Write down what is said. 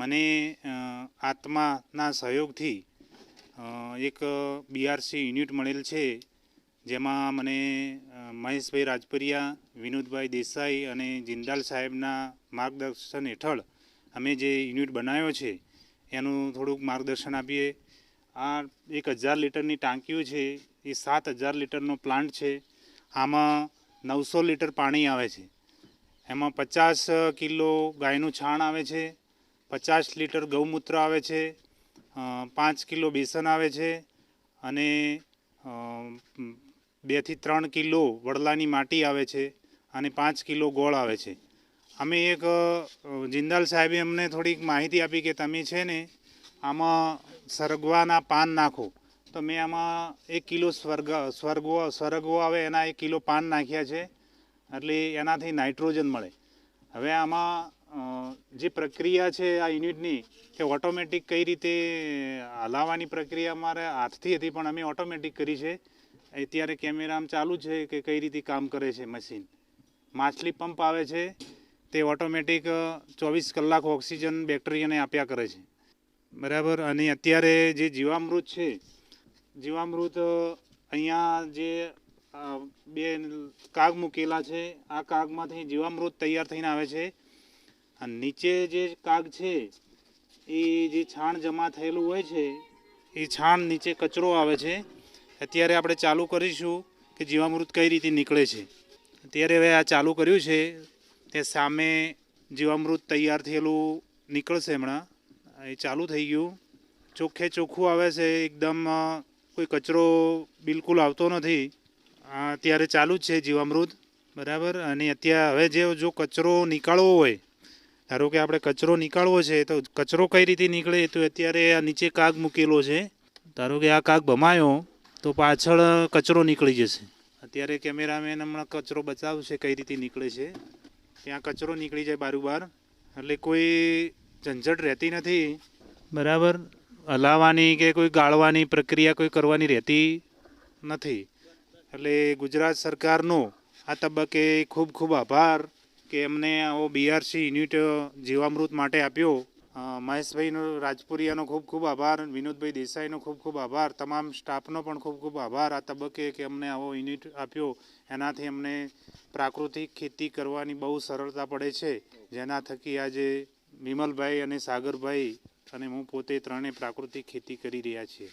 મને આત્માના સહયોગથી એક બીઆરસી યુનિટ મળેલ છે, જેમાં મને મહેશભાઈ રાજપરિયા, વિનોદભાઈ દેસાઈ અને જિંદાલ સાહેબના માર્ગદર્શન હેઠળ અમે જે યુનિટ બનાવ્યો છે, એનું થોડુંક માર્ગદર્શન આપીએ. આ એક હજાર લીટરની ટાંકીઓ છે, એ સાત હજાર લીટરનો પ્લાન્ટ છે, આમાં નવસો લીટર પાણી આવે છે. એમાં પચાસ કિલો ગાયનું છાણ આવે છે પચાસ લીટર ગૌમૂત્ર આવે છે પાંચ કિલો બેસન આવે છે અને બેથી ત્રણ કિલો વડલાની માટી આવે છે અને પાંચ કિલો ગોળ આવે છે. અમે એક જિંદાલ સાહેબે અમને થોડીક માહિતી આપી કે તમે છે ને આમાં સરગવાના પાન નાખો. તો મેં આમાં એક કિલો સ્વર્ગ, સ્વર્ગો સ્વર્ગો આવે એના એક કિલો પાન નાખ્યા છે. એટલે એનાથી નાઇટ્રોજન મળે. હવે આમાં જે પ્રક્રિયા છે આ યુનિટની કે ઓટોમેટિક કઈ રીતે હલાવવાની પ્રક્રિયા અમારે હાથથી હતી, પણ અમે ઓટોમેટિક કરી છે. અત્યારે કેમેરામાં ચાલુ છે કે કઈ રીતે કામ કરે છે મશીન. માછલી પંપ આવે છે, તે ઓટોમેટિક ચોવીસ કલાક ઓક્સિજન બેક્ટેરિયાને આપ્યા કરે છે. બરાબર? અને અત્યારે જે જીવામૃત છે, જીવામૃત અહીંયા જે બે કાગ મૂકેલા છે, આ કાગમાંથી જીવામૃત તૈયાર થઈને આવે છે. અને નીચે જે કાગ છે, એ જે છાણ જમા થયેલું હોય છે, એ છાણ નીચે કચરો આવે છે. અત્યારે આપણે ચાલુ કરીશું કે જીવામૃત કઈ રીતે નીકળે છે. અત્યારે હવે આ ચાલુ કર્યું છે, તે સામે જીવામૃત તૈયાર થયેલું નીકળશે હમણાં. એ ચાલુ થઈ ગયું. ચોખ્ખે ચોખ્ખું આવે છે, એકદમ કોઈ કચરો બિલકુલ આવતો નથી. અત્યારે ચાલુ જ છે જીવામૃત. બરાબર? અને અત્યારે હવે જે જો કચરો નીકાળવો હોય ધારો કે આપણે કચરો નીકાળવો છે, તો કચરો કઈ રીતે નીકળે? તો અત્યારે આ નીચે કાગ મૂકેલો છે. ધારો કે આ કાગ ભમાયો તો પાછળ કચરો નીકળી જશે. અત્યારે કેમેરામેન હમણાં કચરો બચાવશે, કઈ રીતે નીકળે છે. ત્યાં કચરો નીકળી જાય બારુબાર. એટલે કોઈ ઝંઝટ રહેતી નથી. બરાબર? હલાવવાની કે કોઈ ગાળવાની પ્રક્રિયા કોઈ કરવાની રહેતી નથી. એટલે ગુજરાત સરકારનો આ તબક્કે ખૂબ ખૂબ આભાર. કે એમને આવો બીઆરસી યુનિટ જીવામૃત માટે આપ્યો. મહેશભાઈનો રાજપુરિયાનો ખૂબ ખૂબ આભાર, વિનોદભાઈ દેસાઈનો ખૂબ ખૂબ આભાર, તમામ સ્ટાફનો પણ ખૂબ ખૂબ આભાર આ તબક્કે કે અમને આવો યુનિટ આપ્યો. એનાથી અમને પ્રાકૃતિક ખેતી કરવાની બહુ સરળતા પડે છે. જેના થકી આજે વિમલભાઈ અને સાગરભાઈ અને હું પોતે ત્રણેય પ્રાકૃતિક ખેતી કરી રહ્યા છીએ.